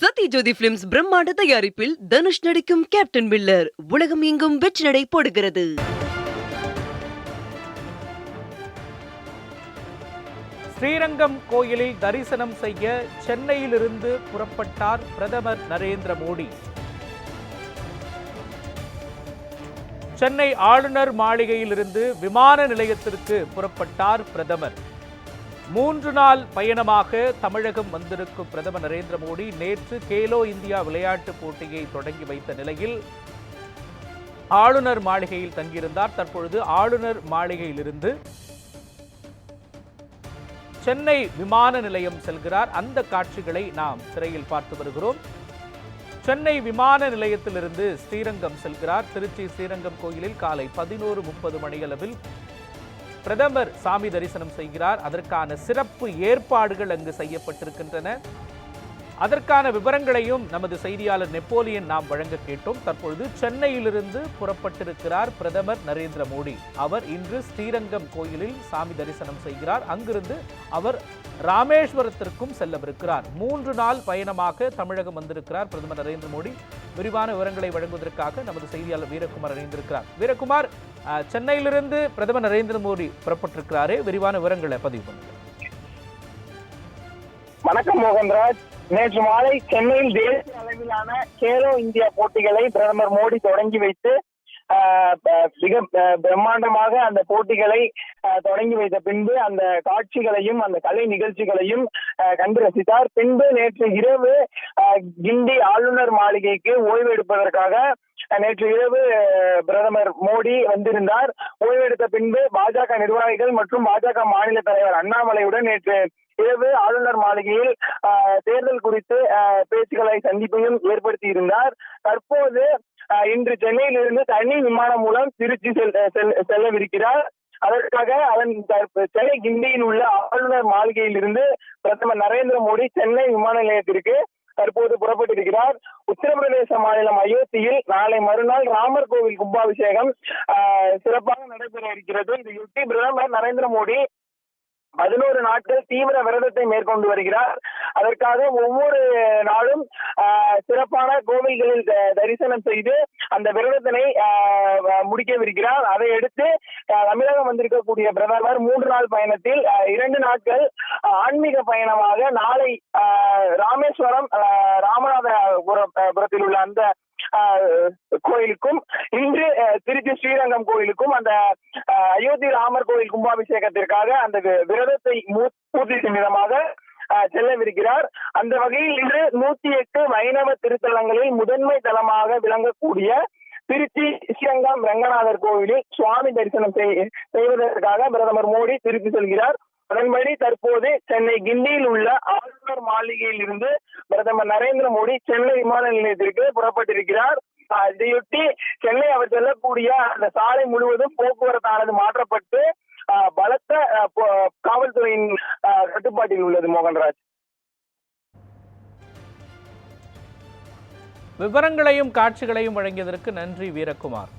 சத்ய ஜோதி films பிரம்மாண்ட தயாரிப்பில் தனுஷ் நடிக்கும் கேப்டன் மில்லர் உலகம் எங்கும் வெற்றி நடை போடுகிறது. ஸ்ரீரங்கம் கோயிலில் தரிசனம் செய்ய சென்னையிலிருந்து புறப்பட்டார் பிரதமர் நரேந்திர மோடி. சென்னை ஆளுநர் மாளிகையிலிருந்து விமான நிலையத்திற்கு புறப்பட்டார் பிரதமர். மூன்று நாள் பயணமாக தமிழகம் வந்திருக்கும் பிரதமர் நரேந்திர மோடி நேற்று கேலோ இந்தியா விளையாட்டுப் போட்டியை தொடங்கி வைத்த நிலையில் ஆளுநர் மாளிகையில் தங்கியிருந்தார். தற்பொழுது ஆளுநர் மாளிகையிலிருந்து சென்னை விமான நிலையம் செல்கிறார். அந்த காட்சிகளை நாம் சிறையில் பார்த்து வருகிறோம். சென்னை விமான நிலையத்திலிருந்து ஸ்ரீரங்கம் செல்கிறார். திருச்சி ஸ்ரீரங்கம் கோயிலில் காலை பதினோரு முப்பது மணியளவில் பிரதமர் சாமி தரிசனம் செய்கிறார். அதற்கான சிறப்பு ஏற்பாடுகள் அங்கு செய்யப்பட்டிருக்கின்றன. அதற்கான விவரங்களையும் நமது செய்தியாளர் நெப்போலியன் நாம் வழங்க கேட்டோம். தற்பொழுது சென்னையிலிருந்து புறப்பட்டிருக்கிறார் பிரதமர் நரேந்திர மோடி. அவர் இன்று ஸ்ரீரங்கம் கோயிலில் சாமி தரிசனம் செய்கிறார். அங்கிருந்து அவர் ராமேஸ்வரத்திற்கும் செல்லவிருக்கிறார். மூன்று நாள் பயணமாக தமிழகம் வந்திருக்கிறார் பிரதமர் நரேந்திர மோடி. விரிவான விவரங்களை வழங்குவதற்காக நமது செய்தியாளர் வீரகுமார் இணைந்திருக்கிறார். வீரகுமார் சென்னையிலிருந்து பிரதமர் நரேந்திர மோடி புறப்பட்டிருக்கிறாரே. விரிவான விவரங்களை பதிவு பண்ணுங்கள். வணக்கம் மோகன்ராஜ். நேற்று மாலை சென்னையில் தேசிய அளவிலான கேலோ இந்தியா போட்டிகளை பிரதமர் மோடி தொடங்கி வைத்து மிக பிரம்மாண்டமாக அந்த போட்டிகளை தொடங்கி வைத்த பின்பு அந்த காட்சிகளையும் அந்த கலை நிகழ்ச்சிகளையும் கண்டு ரசித்தார். பின்பு நேற்று இரவு கிண்டி ஆளுநர் மாளிகைக்கு ஓய்வு எடுப்பதற்காக நேற்று இரவு பிரதமர் மோடி வந்திருந்தார். ஓய்வெடுத்த பின்பு பாஜக நிர்வாகிகள் மற்றும் பாஜக மாநில தலைவர் அண்ணாமலையுடன் நேற்று இரவு ஆளுநர் மாளிகையில் தேர்தல் குறித்து பேச்சுகளை பேச்சுக்களை சந்திப்பையும் ஏற்படுத்தி இருந்தார். தற்போது இன்று இன்று சென்னையிலிருந்து தனி விமானம் மூலம் திருச்சி செல் செல்லவிருக்கிறார். அதற்காக அதன் சென்னை கிண்டியில் உள்ள ஆளுநர் மாளிகையில் இருந்து பிரதமர் நரேந்திர மோடி சென்னை விமான நிலையத்திற்கு தற்போது புறப்பட்டிருக்கிறார். உத்தரப்பிரதேச மாநிலம் அயோத்தியில் நாளை மறுநாள் ராமர் கோவில் கும்பாபிஷேகம் ஆஹ், சிறப்பாக நடைபெற இருக்கிறது. இதையொட்டி பிரதமர் நரேந்திர மோடி பதினோரு நாட்கள் தீவிர விரதத்தை மேற்கொண்டு வருகிறார். அதற்காக ஒவ்வொரு நாளும் ஆஹ், சிறப்பான கோவில்களில் தரிசனம் செய்து அந்த விரதத்தினை முடிக்கவிருக்கிறார். அதை அடுத்து தமிழகம் வந்திருக்கக்கூடிய பிரதமர் மூன்று நாள் பயணத்தில் இரண்டு நாட்கள் ஆஹ், ஆன்மீக பயணமாக நாளை ராமேஸ்வரம் ராமநாதபுரத்தில் உள்ள அந்த கோயிலுக்கும் இன்று திருச்சி ஸ்ரீரங்கம் கோயிலுக்கும் அந்த அயோத்தி ராமர் கோயில் கும்பாபிஷேகத்திற்காக அந்த விரதத்தை பூர்த்தி செய்யும் விதமாக செல்லவிருக்கிறார். அந்த வகையில் இன்று நூத்தி எட்டு வைணவ திருத்தலங்களில் முதன்மை தலமாக விளங்கக்கூடிய திருச்சி ஸ்ரீரங்கம் ரங்கநாதர் கோவிலில் சுவாமி தரிசனம் செய்- செய்வதற்காக பிரதமர் மோடி திருச்சி செல்கிறார். அதன்படி தற்போது சென்னை கிண்டியில் உள்ள ஆளுநர் மாளிகையில் இருந்து பிரதமர் நரேந்திர மோடி சென்னை விமான நிலையத்திற்கு புறப்பட்டிருக்கிறார். இதையொட்டி சென்னை அவர் செல்லக்கூடிய அந்த சாலை முழுவதும் போக்குவரத்தானது மாற்றப்பட்டு பலத்த காவல்துறையின் கட்டுப்பாட்டில் உள்ளது மோகன்ராஜ். விவரங்களையும் காட்சிகளையும் வழங்கியதற்கு நன்றி வீரகுமார்.